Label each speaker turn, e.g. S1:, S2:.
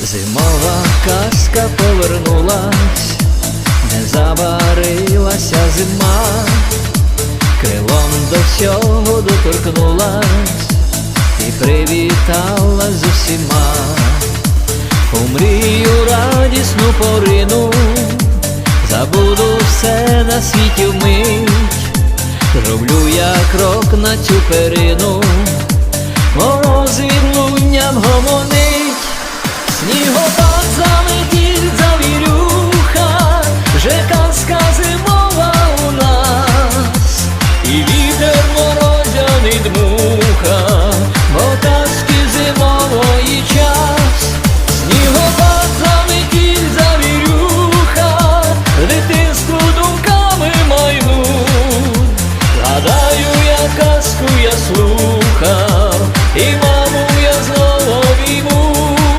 S1: Зимова казка повернулась, не забарилася зима, крилом до всього доторкнулась і привіталась з усіма. У мрію радісну порину, забуду все на світі вмить, зроблю я крок на цю перину, мороз відлунням гомони. казку я слухав.